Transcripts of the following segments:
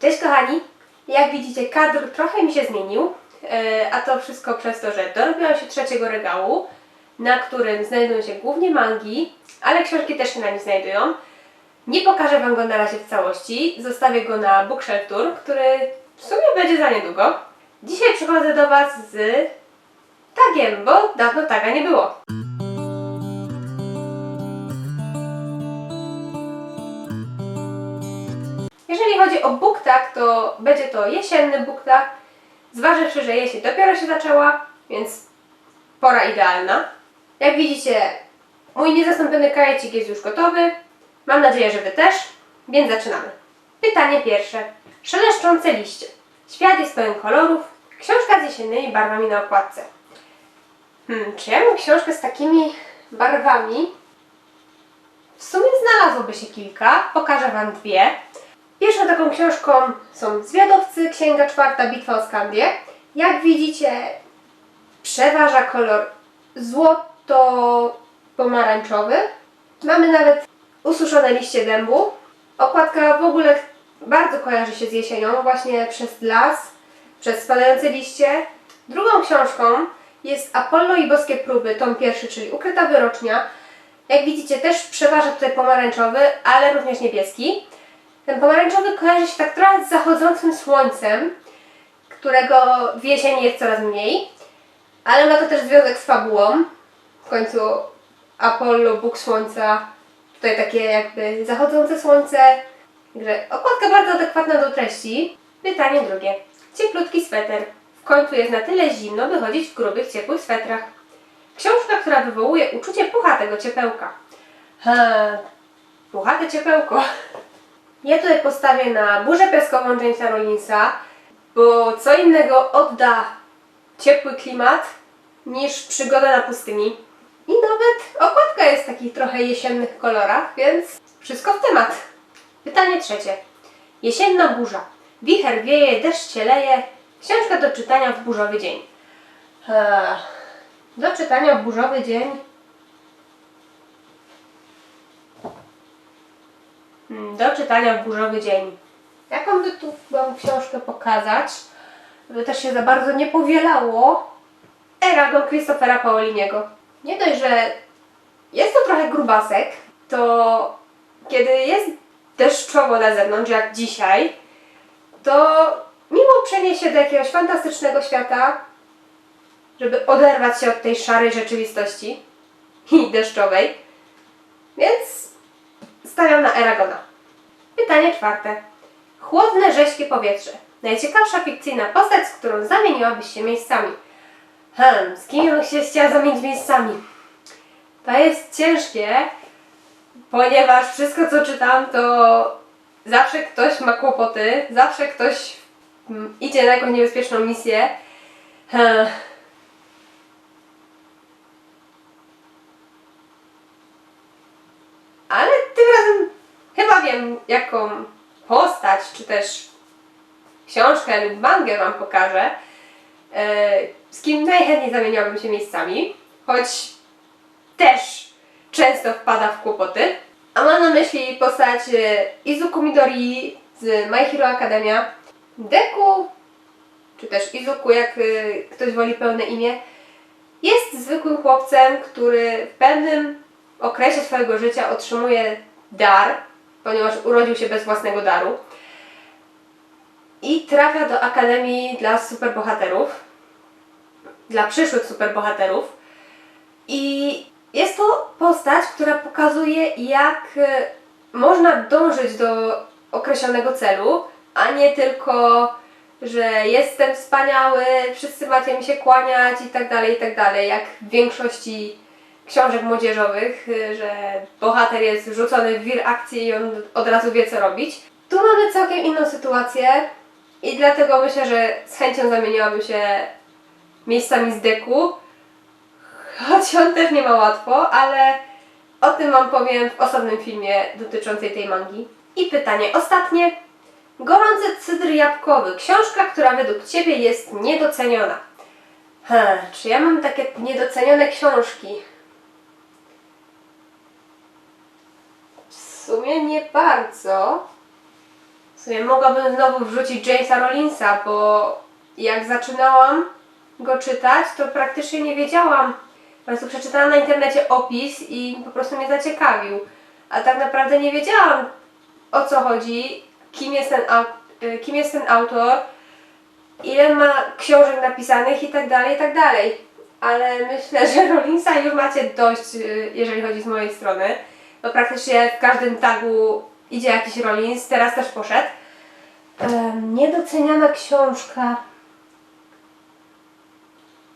Cześć kochani! Jak widzicie, kadr trochę mi się zmienił, e, a to wszystko przez to, że dorobiłam się trzeciego regału, na którym znajdują się głównie mangi, ale książki też się na nim znajdują. Nie pokażę Wam go na razie w całości, zostawię go na Bookshelf Tour, który w sumie będzie za niedługo. Dzisiaj przychodzę do Was z tagiem, bo dawno taga nie było. Jeżeli chodzi o BookTag, to będzie to jesienny BookTag, zważywszy, że jesień dopiero się zaczęła, więc pora idealna. Jak widzicie, mój niezastąpiony kajecik jest już gotowy. Mam nadzieję, że Wy też, więc zaczynamy. Pytanie pierwsze. Szeleszczące liście. Świat jest pełen kolorów. Książka z jesiennymi barwami na okładce. Hmm, czy ja mam książkę z takimi barwami? W sumie znalazłoby się kilka. Pokażę Wam dwie. Pierwszą taką książką są Zwiadowcy, Księga Czwarta, Bitwa o Skandię. Jak widzicie, przeważa kolor złoto-pomarańczowy. Mamy nawet ususzone liście dębu. Okładka w ogóle bardzo kojarzy się z jesienią, właśnie przez las, przez spadające liście. Drugą książką jest Apollo i boskie próby, tom pierwszy, czyli Ukryta wyrocznia. Jak widzicie, też przeważa tutaj pomarańczowy, ale również niebieski. Ten pomarańczowy kojarzy się tak trochę z zachodzącym słońcem, którego w jesieni jest coraz mniej, ale ma to też związek z fabułą. W końcu Apollo, Bóg Słońca, tutaj takie jakby zachodzące słońce. Także okładka bardzo adekwatna do treści. Pytanie drugie. Cieplutki sweter. W końcu jest na tyle zimno, by chodzić w grubych, ciepłych swetrach. Książka, która wywołuje uczucie puchatego ciepełka. Ha, puchate ciepełko. Ja tutaj postawię na burzę piaskową Jamesa Rollinsa, bo co innego odda ciepły klimat niż przygoda na pustyni. I nawet okładka jest w takich trochę jesiennych kolorach, więc wszystko w temat. Pytanie trzecie. Jesienna burza. Wicher wieje, deszcz się leje. Książka do czytania w burzowy dzień. Eee, do czytania w burzowy dzień do czytania w burzowy dzień. Jaką by tu Wam książkę pokazać, żeby też się za bardzo nie powielało? Eragon Christophera Paoliniego. Nie dość, że jest to trochę grubasek, to kiedy jest deszczowo na zewnątrz, jak dzisiaj, to mimo przeniesie do jakiegoś fantastycznego świata, żeby oderwać się od tej szarej rzeczywistości i deszczowej, więc Stawiam na Eragona. Pytanie czwarte. Chłodne, rześkie powietrze. Najciekawsza fikcyjna postać, z którą zamieniłabyś się miejscami. Hmm, z kim bym się chciała zamienić miejscami? To jest ciężkie, ponieważ wszystko co czytam, to zawsze ktoś ma kłopoty, zawsze ktoś mm, idzie na jakąś niebezpieczną misję. Hmm. Ale tym razem chyba wiem, jaką postać, czy też książkę lub mangę Wam pokażę, e, z kim najchętniej zamieniałabym się miejscami, choć też często wpada w kłopoty. A mam na myśli postać e, Izuku Midori z My Hero Academia, Deku, czy też Izuku, jak e, ktoś woli pełne imię, jest zwykłym chłopcem, który w pewnym okresie swojego życia otrzymuje dar, ponieważ urodził się bez własnego daru. I trafia do Akademii dla superbohaterów, dla przyszłych superbohaterów. I jest to postać, która pokazuje jak e, można dążyć do określonego celu, a nie tylko że jestem wspaniały, wszyscy macie mi się kłaniać i tak dalej, i tak dalej, jak w większości książek młodzieżowych, y, że bohater jest rzucony w wir akcji i on od razu wie co robić. Tu mamy całkiem inną sytuację i dlatego myślę, że z chęcią zamieniłabym się miejscami z deku, choć on też nie ma łatwo, ale o tym Wam powiem w osobnym filmie dotyczącej tej mangi. I pytanie ostatnie. Gorący cydr jabłkowy. Książka, która według Ciebie jest niedoceniona. Hmm, czy ja mam takie niedocenione książki? W sumie nie bardzo. W sumie mogłabym znowu wrzucić Jamesa Rollinsa, bo jak zaczynałam go czytać, to praktycznie nie wiedziałam. Po prostu przeczytałam na internecie opis i po prostu mnie zaciekawił. A tak naprawdę nie wiedziałam o co chodzi, kim jest ten, y, kim jest ten autor, ile ma książek napisanych i tak dalej, i tak. Ale myślę, że Rollinsa już macie dość, y, jeżeli chodzi z mojej strony. Bo praktycznie w każdym tagu idzie jakiś Rollins, teraz też poszedł. Em, niedoceniana książka.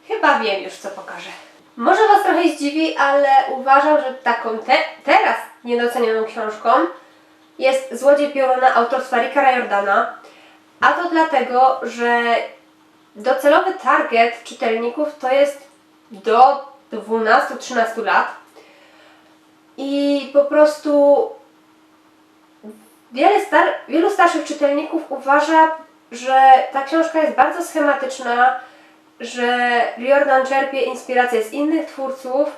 Chyba wiem już, co pokażę. Może Was trochę zdziwi, ale uważam, że taką te, teraz niedocenioną książką jest Złodziej Pioruna autorstwa Ricka Jordana. A to dlatego, że docelowy target czytelników to jest do 12-13 lat. I po prostu wiele star wielu starszych czytelników uważa, że ta książka jest bardzo schematyczna, że Riordan czerpie inspirację z innych twórców,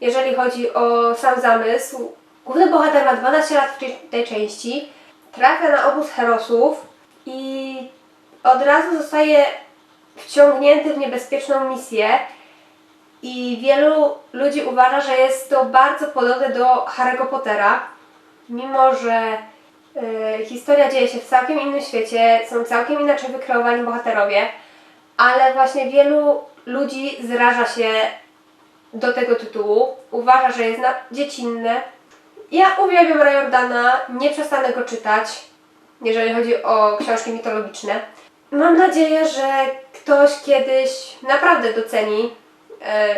jeżeli chodzi o sam zamysł. Główny bohater ma 12 lat w tej- części, trafia na obóz herosów i od razu zostaje wciągnięty w niebezpieczną misję i wielu ludzi uważa, że jest to bardzo podobne do Harry'ego Pottera, mimo że y, historia dzieje się w całkiem innym świecie, są całkiem inaczej wykreowani bohaterowie, ale właśnie wielu ludzi zraża się do tego tytułu, uważa, że jest na dziecinne. Ja uwielbiam Riordana, nie przestanę go czytać, jeżeli chodzi o książki mitologiczne. Mam nadzieję, że ktoś kiedyś naprawdę doceni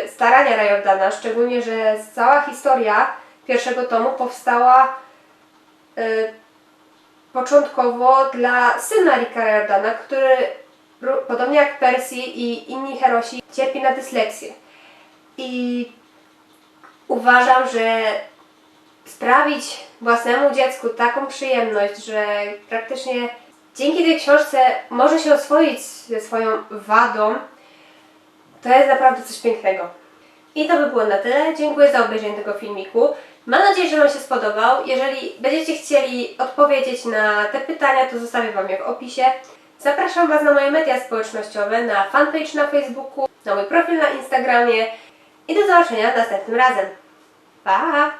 starania Riordana, szczególnie, że cała historia pierwszego tomu powstała e, początkowo dla syna Ricka Riordana, który podobnie jak Percy i inni herosi cierpi na dysleksję. I uważam, że sprawić własnemu dziecku taką przyjemność, że praktycznie dzięki tej książce może się oswoić ze swoją wadą, to jest naprawdę coś pięknego. I to by było na tyle. Dziękuję za obejrzenie tego filmiku. Mam nadzieję, że Wam się spodobał. Jeżeli będziecie chcieli odpowiedzieć na te pytania, to zostawię Wam je w opisie. Zapraszam Was na moje media społecznościowe, na fanpage na Facebooku, na mój profil na Instagramie i do zobaczenia następnym razem. Pa!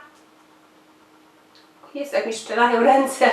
Jezu, jak mi szczelają ręce.